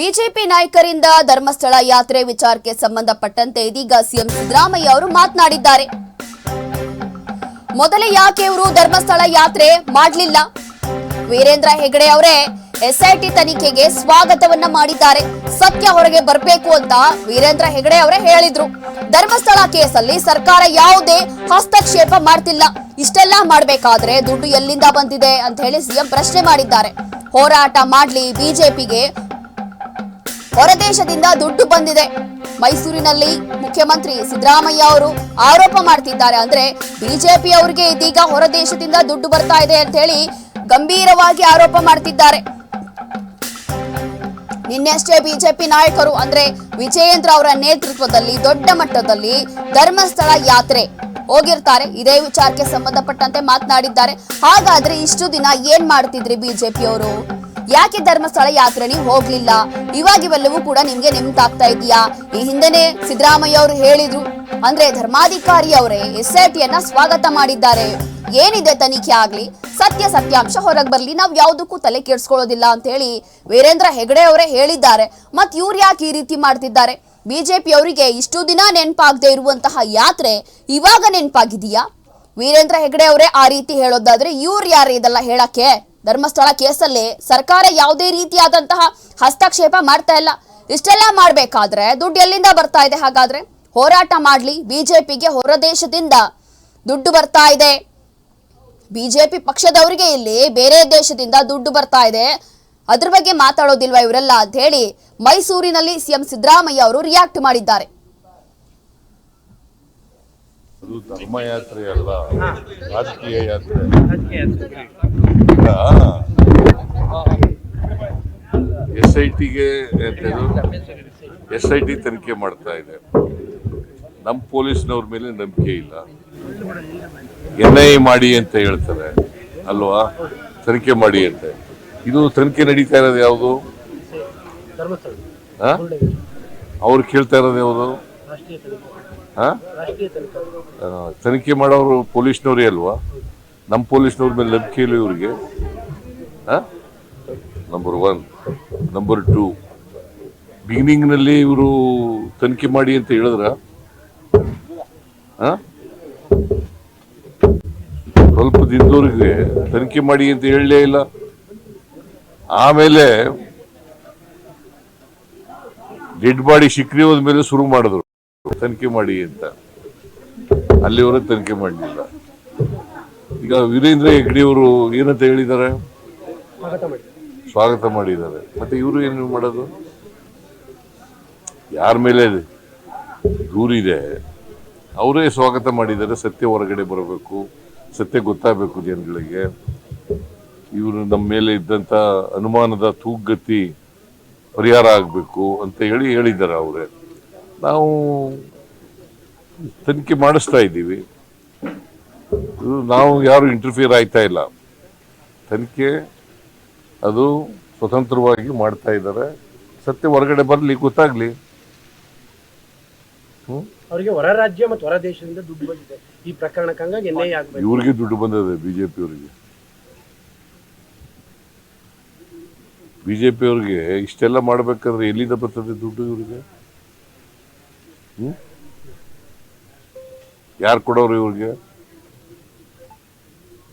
BJP ನಾಯಕರಿಂದ ಧರ್ಮಸ್ಥಳ ಯಾತ್ರೆ ವಿಚಾರಕ್ಕೆ ಸಂಬಂಧಪಟ್ಟಂತೆ ಇದೀಗ ಸಿಎಂ ಸಿದ್ದರಾಮಯ್ಯ ಅವರು ಮಾತನಾಡಿದ್ದಾರೆ. ಮೊದಲೇ ಯಾಕೆ ಇವರು ಧರ್ಮಸ್ಥಳ ಯಾತ್ರೆ ಮಾಡಲಿಲ್ಲ? ವೀರೇಂದ್ರ ಹೆಗಡೆ ಅವರೇ ಎಸ್ಐಟಿ ತನಿಖೆಗೆ ಸ್ವಾಗತವನ್ನ ಮಾಡಿದ್ದಾರೆ. ಸತ್ಯ ಹೊರಗೆ ಬರಬೇಕು ಅಂತ ವೀರೇಂದ್ರ ಹೆಗಡೆ ಅವರೇ ಹೇಳಿದ್ರು. ಧರ್ಮಸ್ಥಳ ಕೇಸಲ್ಲಿ ಸರ್ಕಾರ ಯಾವುದೇ ಹಸ್ತಕ್ಷೇಪ ಮಾಡ್ತಿಲ್ಲ. ಇಷ್ಟೆಲ್ಲ ಮಾಡ್ಬೇಕಾದ್ರೆ ದುಡ್ಡು ಎಲ್ಲಿಂದ ಬಂದಿದೆ ಅಂತ ಹೇಳಿ ಸಿಎಂ ಪ್ರಶ್ನೆ ಮಾಡಿದ್ದಾರೆ. ಹೋರಾಟ ಮಾಡ್ಲಿ ಬಿಜೆಪಿಗೆ ಹೊರದೇಶದಿಂದ ದುಡ್ಡು ಬಂದಿದೆ. ಮೈಸೂರಿನಲ್ಲಿ ಮುಖ್ಯಮಂತ್ರಿ ಸಿದ್ದರಾಮಯ್ಯ ಅವರು ಆರೋಪ ಮಾಡ್ತಿದ್ದಾರೆ ಅಂದ್ರೆ ಬಿಜೆಪಿ ಅವರಿಗೆ ಇದೀಗ ಹೊರದೇಶದಿಂದ ದುಡ್ಡು ಬರ್ತಾ ಇದೆ ಅಂತ ಹೇಳಿ ಗಂಭೀರವಾಗಿ ಆರೋಪ ಮಾಡ್ತಿದ್ದಾರೆ. ನಿನ್ನೆಷ್ಟೇ ಬಿಜೆಪಿ ನಾಯಕರು ಅಂದ್ರೆ ವಿಜಯೇಂದ್ರ ಅವರ ನೇತೃತ್ವದಲ್ಲಿ ದೊಡ್ಡ ಮಟ್ಟದಲ್ಲಿ ಧರ್ಮಸ್ಥಳ ಯಾತ್ರೆ ಹೋಗಿರ್ತಾರೆ. ಇದೇ ವಿಚಾರಕ್ಕೆ ಸಂಬಂಧಪಟ್ಟಂತೆ ಮಾತನಾಡಿದ್ದಾರೆ. ಹಾಗಾದ್ರೆ ಇಷ್ಟು ದಿನ ಏನ್ ಮಾಡ್ತಿದ್ರಿ ಬಿಜೆಪಿ ಅವರು? ಯಾಕೆ ಧರ್ಮಸ್ಥಳ ಯಾತ್ರೆ ನೀವು ಹೋಗ್ಲಿಲ್ಲ? ಇವಾಗ ಇವೆಲ್ಲವೂ ಕೂಡ ನಿಮ್ಗೆ ನೆಮ್ತಾಗ್ತಾ ಇದೆಯಾ? ಈ ಹಿಂದೆನೆ ಸಿದ್ದರಾಮಯ್ಯ ಅವರು ಹೇಳಿದ್ರು. ಅಂದ್ರೆ ಧರ್ಮಾಧಿಕಾರಿ ಅವರೇ ಎಸ್ ಐ ಟಿಯನ್ನ ಸ್ವಾಗತ ಮಾಡಿದ್ದಾರೆ. ಏನಿದೆ ತನಿಖೆ ಆಗ್ಲಿ? ಸತ್ಯ ಸತ್ಯಾಂಶ ಹೊರಗೆ ಬರ್ಲಿ. ನಾವು ಯಾವುದಕ್ಕೂ ತಲೆ ಕೆಡ್ಸ್ಕೊಳ್ಳೋದಿಲ್ಲ ಅಂತ ಹೇಳಿ ವೀರೇಂದ್ರ ಹೆಗಡೆ ಅವರೇ ಹೇಳಿದ್ದಾರೆ. ಮತ್ ಇವ್ರು ಯಾಕೆ ಈ ರೀತಿ ಮಾಡ್ತಿದ್ದಾರೆ? ಬಿಜೆಪಿ ಅವರಿಗೆ ಇಷ್ಟು ದಿನ ನೆನಪಾಗದೆ ಇರುವಂತಹ ಯಾತ್ರೆ ಇವಾಗ ನೆನಪಾಗಿದೆಯಾ? ವೀರೇಂದ್ರ ಹೆಗಡೆ ಅವರೇ ಆ ರೀತಿ ಹೇಳೋದಾದ್ರೆ ಇವ್ರು ಯಾರು ಇದೆಲ್ಲ ಹೇಳಕ್ಕೆ? ಧರ್ಮಸ್ಥಳ ಕೇಸಲ್ಲಿ ಸರ್ಕಾರ ಯಾವುದೇ ರೀತಿಯಾದಂತಹ ಹಸ್ತಕ್ಷೇಪ ಮಾಡ್ತಾ ಇಲ್ಲ. ಇಷ್ಟೆಲ್ಲ ಮಾಡ್ಬೇಕಾದ್ರೆ ದುಡ್ಡು ಎಲ್ಲಿಂದ ಬರ್ತಾ ಇದೆ? ಹಾಗಾದ್ರೆ ಹೋರಾಟ ಮಾಡ್ಲಿ. ಬಿಜೆಪಿಗೆ ಹೊರದೇಶದಿಂದ ದುಡ್ಡು ಬರ್ತಾ ಇದೆ. ಬಿಜೆಪಿ ಪಕ್ಷದವರಿಗೆ ಇಲ್ಲಿ ಬೇರೆ ದೇಶದಿಂದ ದುಡ್ಡು ಬರ್ತಾ ಇದೆ. ಅದ್ರ ಬಗ್ಗೆ ಮಾತಾಡೋದಿಲ್ವಾ ಇವರೆಲ್ಲ ಅಂತ ಹೇಳಿ ಮೈಸೂರಿನಲ್ಲಿ ಸಿಎಂ ಸಿದ್ದರಾಮಯ್ಯ ಅವರು ರಿಯಾಕ್ಟ್ ಮಾಡಿದ್ದಾರೆ. ಅದು ಧರ್ಮಯಾತ್ರೆ ಅಲ್ಲ ರಾಜಕೀಯ ಯಾತ್ರೆ. ಎಸ್ ಐ ಟಿಗೆ ಎಸ್ ಐ ಟಿ ತನಿಖೆ ಮಾಡ್ತಾ ಇದೆ. ನಮ್ಮ ಪೊಲೀಸ್ನವ್ರ ಮೇಲೆ ನಂಬಿಕೆ ಇಲ್ಲ. ಎನ್ ಐ ಮಾಡಿ ಅಂತ ಹೇಳ್ತಾರೆ ಅಲ್ವಾ? ತನಿಖೆ ಮಾಡಿ ಅಂತ. ಇದು ತನಿಖೆ ನಡೀತಾ ಇರೋದು ಯಾವುದು? ಅವ್ರು ಕೇಳ್ತಾ ಇರೋದು ಯಾವುದು? ತನಿಖೆ ಮಾಡೋರು ಪೊಲೀಸ್ನವರೇ ಅಲ್ವಾ? ನಮ್ಮ ಪೊಲೀಸ್ನವ್ರ ಮೇಲೆ ನಂಬಿಕೆ ಇಲ್ಲ ಇವರಿಗೆ. ನಂಬರ್ ಒನ್ ನಂಬರ್ ಟೂ ಬಿಗಿನಿಂಗ್ನಲ್ಲಿ ಇವರು ತನಿಖೆ ಮಾಡಿ ಅಂತ ಹೇಳಿದ್ರ? ಸ್ವಲ್ಪ ದಿನದವರೆಗೆ ತನಿಖೆ ಮಾಡಿ ಅಂತ ಹೇಳಲೇ ಇಲ್ಲ. ಆಮೇಲೆ ಡೆಡ್ ಬಾಡಿ ಹೋದ ಮೇಲೆ ಶುರು ಮಾಡಿದ್ರು. ತನಿಖೆ ಮಾಡಿ ಅಂತ. ಅಲ್ಲಿವರೆಗೆ ತನಿಖೆ ಮಾಡಲಿಲ್ಲ. ಈಗ ವೀರೇಂದ್ರ ಹೆಗ್ಡಿ ಅವರು ಏನಂತ ಹೇಳಿದ್ದಾರೆ? ಸ್ವಾಗತ ಮಾಡಿದ್ದಾರೆ. ಮತ್ತೆ ಇವರು ಏನು ಮಾಡೋದು? ಯಾರ ಮೇಲೆ ದೂರಿದೆ ಅವರೇ ಸ್ವಾಗತ ಮಾಡಿದ್ದಾರೆ. ಸತ್ಯ ಹೊರಗಡೆ ಬರಬೇಕು. ಸತ್ಯ ಗೊತ್ತಾಗಬೇಕು ಜನಗಳಿಗೆ. ಇವರು ನಮ್ಮ ಮೇಲೆ ಇದ್ದಂಥ ಅನುಮಾನದ ತೂಗತಿ ಪರಿಹಾರ ಆಗಬೇಕು ಅಂತ ಹೇಳಿ ಹೇಳಿದ್ದಾರೆ ಅವರೇ. ನಾವು ತನಿಖೆ ಮಾಡಿಸ್ತಾ ಇದ್ದೀವಿ. ಇದು ನಾವು ಯಾರು ಇಂಟರ್ಫಿಯರ್ ಆಯ್ತಾ ಇಲ್ಲ. ತನಿಖೆ ಅದು ಸ್ವತಂತ್ರವಾಗಿ ಮಾಡ್ತಾ ಇದ್ದಾರೆ. ಸತ್ಯ ಹೊರಗಡೆ ಬರಲಿ ಗೊತ್ತಾಗ್ಲಿ. ಅವರಿಗೆ ಹೊರ ರಾಜ್ಯ ಮತ್ತು ಹೊರ ದೇಶದಿಂದ ದುಡ್ಡು ಬಂದಿದೆ. ಈ ಪ್ರಕರಣಕ್ಕೆ ಹಂಗಾಗಿ ಎನ್ ಐ ಆಗ್ಬೇಕು. ಇವ್ರಿಗೆ ದುಡ್ಡು ಬಂದಿದೆ ಬಿಜೆಪಿ ಅವರಿಗೆ ಬಿಜೆಪಿ ಅವ್ರಿಗೆ ಇಷ್ಟೆಲ್ಲ ಮಾಡ್ಬೇಕಾದ್ರೆ ಎಲ್ಲಿಂದ ಬರ್ತದೆ ದುಡ್ಡು ಇವ್ರಿಗೆ? ಯಾರು ಕೊಡೋರು ಇವ್ರಿಗೆ?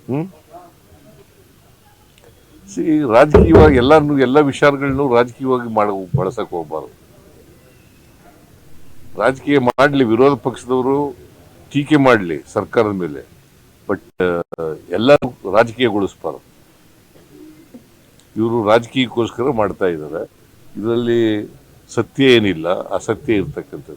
ಹ್ಮ್? ಸಿ ರಾಜಕೀಯವಾಗಿ ಎಲ್ಲಾನು ಎಲ್ಲ ವಿಚಾರಗಳನ್ನು ರಾಜಕೀಯವಾಗಿ ಮಾಡ, ಬಳಸಕ್ ಹೋಗ್ಬಾರ್ದು. ರಾಜಕೀಯ ಮಾಡಲಿ, ವಿರೋಧ ಪಕ್ಷದವರು ಟೀಕೆ ಮಾಡಲಿ ಸರ್ಕಾರದ ಮೇಲೆ. ಬಟ್ ಎಲ್ಲ ರಾಜಕೀಯಗೊಳಿಸ್ಬಾರ್ದು. ಇವರು ರಾಜಕೀಯಕ್ಕೋಸ್ಕರ ಮಾಡ್ತಾ ಇದ್ದಾರೆ ಇದರಲ್ಲಿ ಸತ್ಯ ಏನಿಲ್ಲ, ಅಸತ್ಯ ಇರ್ತಕ್ಕಂಥದ್ದು.